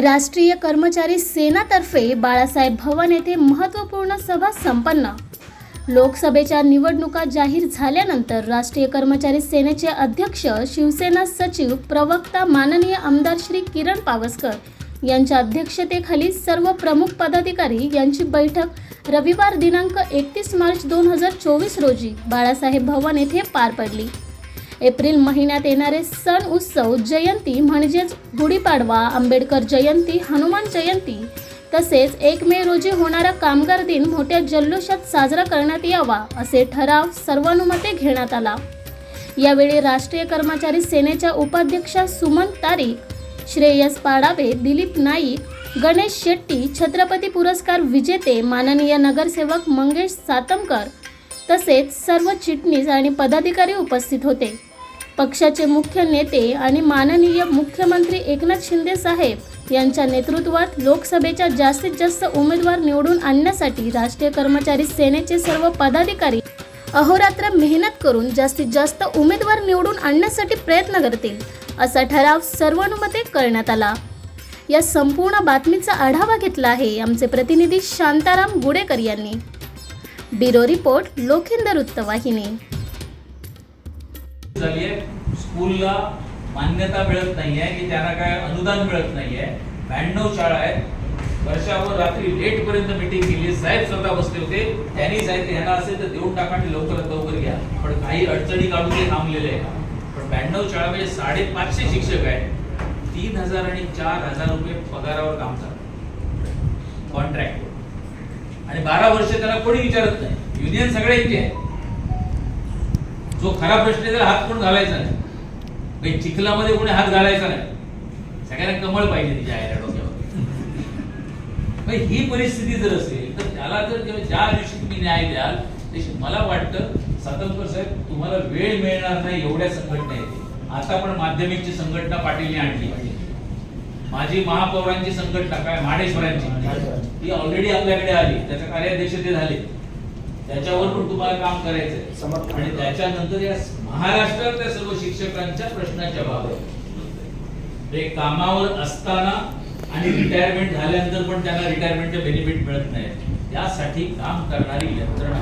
राष्ट्रीय कर्मचारी सेनातर्फे बाळासाहेब भवन येथे महत्त्वपूर्ण सभा संपन्न. लोकसभेच्या निवडणुका जाहीर झाल्यानंतर राष्ट्रीय कर्मचारी सेनेचे अध्यक्ष शिवसेना सचिव प्रवक्ता माननीय आमदार श्री किरण पावसकर यांच्या अध्यक्षतेखाली सर्व प्रमुख पदाधिकारी यांची बैठक रविवार दिनांक एकतीस मार्च दोन हजार चोवीस रोजी बाळासाहेब भवन येथे पार पडली. एप्रिल महिन्यात येणारे सण उत्सव जयंती म्हणजेच गुढीपाडवा आंबेडकर जयंती हनुमान जयंती. तसेच एक मे रोजी होणारा कामगार दिन मोठ्या जल्लोषात साजरा करण्यात यावा असे ठराव सर्वानुमते घेण्यात आला. यावेळी राष्ट्रीय कर्मचारी सेनेच्या उपाध्यक्षा सुमन तारीख श्रेयस पाडावे दिलीप नाईक गणेश शेट्टी छत्रपती पुरस्कार विजेते माननीय नगरसेवक मंगेश सातमकर तसेच सर्व चिटणीस आणि पदाधिकारी उपस्थित होते. पक्षाचे मुख्य नेते आणि माननीय मुख्यमंत्री एकनाथ शिंदे साहेब यांच्या नेतृत्वात लोकसभेच्या जास्तीत जास्त उमेदवार निवडून आणण्यासाठी राष्ट्रीय कर्मचारी सेनेचे सर्व पदाधिकारी अहोरात्र मेहनत करून जास्तीत जास्त उमेदवार निवडून आणण्यासाठी प्रयत्न करतील असा ठराव सर्वानुमते करण्यात आला. या संपूर्ण बातमीचा आढावा घेतला आहे आमचे प्रतिनिधी शांताराम गुडेकर यांनी. ब्युरो रिपोर्ट लोखिंद वृत्तवाहिनी झाली आहे. स्कूलला मान्यता मिळत नाहीये की त्यांना काय अनुदान मिळत नाहीये. ब्याण्णव शाळा आहेत. वर्षावर रात्री लेट पर्यंत मीटिंग केली साहेब स्वतः बसले होते. त्यांनी साहेब यांना असेल तर देऊन टाका आणि लवकरात लवकर घ्या. पण काही अडचणी काढून ते थांबलेले आहे पण ब्याण्णव शाळा म्हणजे साडेपाचशे शिक्षक आहेत. तीन हजार आणि चार हजार रुपये पगारावर काम चालतं कॉन्ट्रॅक्ट आणि बारा वर्ष त्याला कोणी विचारत नाही. युनियन सगळ्यांची आहे जो खरा प्रश्न आहे त्याला हात कोण घालायचा नाही? चिखलामध्ये कोणी हात घालायचा नाही. सगळ्यांना कमळ पाहिजे तिच्या आईला डोक्यावर. ही परिस्थिती जर असेल तर त्याला जर ज्या दिवशी तुम्ही न्याय द्याल तशी मला वाटतं सातमकर साहेब तुम्हाला वेळ मिळणार नाही एवढ्या संघटना येते आता पण माध्यमिकची संघटना पाटीलने आणली. माझी महापौरांची संघटना काय? माडेश्वरांची ती ऑलरेडी आपल्याकडे आली. त्याच्या कार्याध्यक्ष ते झाले. त्याच्यावर पण तुम्हाला काम करायचंय. आणि त्याच्यानंतर या महाराष्ट्रातल्या सर्व शिक्षकांच्या प्रश्नाच्या बाबत. ते कामावर असताना आणि रिटायरमेंट झाल्यानंतर पण त्यांना रिटायरमेंटचे बेनिफिट मिळत नाही. यासाठी काम करणारी यंत्रणा